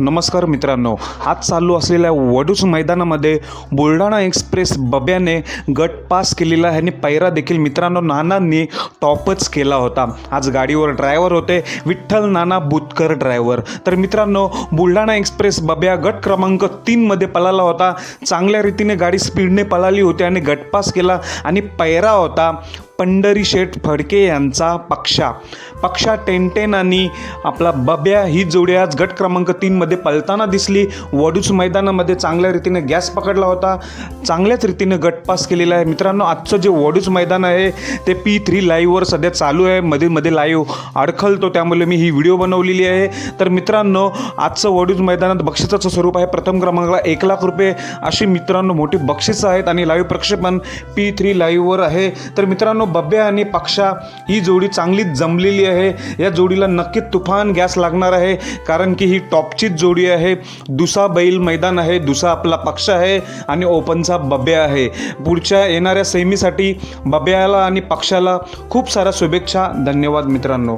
नमस्कार मित्रांनो आज चालू असलेल्या वडूज मैदानामध्ये बुलढाणा एक्सप्रेस बब्याने गट पास केलेला आहे आणि पैरा देखील मित्रांनो नानांनी टॉपच केला होता. आज गाडीवर ड्रायव्हर होते विठ्ठल नाना बुतकर ड्रायव्हर. तर मित्रांनो बुलढाणा एक्सप्रेस बब्या गट क्रमांक तीनमध्ये पळाला होता. चांगल्या रीतीने गाडी स्पीडने पळाली होती आणि गट पास केला आणि पैरा होता. पंढरी शेठ फडके यांचा पक्षा. पक्षा टेनटेन आणि आपला बब्या ही जोडी आज गट क्रमांक तीनमध्ये पळताना दिसली. वडूच मैदानामध्ये चांगल्या रीतीने गॅस पकडला होता. चांगल्याच रीतीने गटपास केलेला आहे. मित्रांनो आजचं जे वडूच मैदान आहे ते पी थ्री लाईव्हवर सध्या चालू आहे. मध्ये मध्ये लाईव्ह अडखलतो त्यामुळे मी ही व्हिडिओ बनवलेली आहे. तर मित्रांनो आजचं वडूज मैदानात बक्षिसाचं स्वरूप आहे. प्रथम क्रमांकाला एक लाख रुपये अशी मित्रांनो मोठी बक्षिसं आहेत आणि लाईव्ह प्रक्षेपण पी थ्री लाईव्हवर आहे. तर मित्रांनो बब्या आणि पक्षा ही जोडी चांगलीच जमलेली आहे. या जोडीला नक्कीच तुफान गॅस लागणार आहे कारण की ही टॉपचीच जोडी आहे. दुसा बैल मैदान आहे दुसा आपला पक्ष आहे आणि ओपनचा बब्या आहे. पुढच्या येणाऱ्या सेमीसाठी बब्याला आणि पक्षाला खूप साऱ्या शुभेच्छा. धन्यवाद मित्रांनो.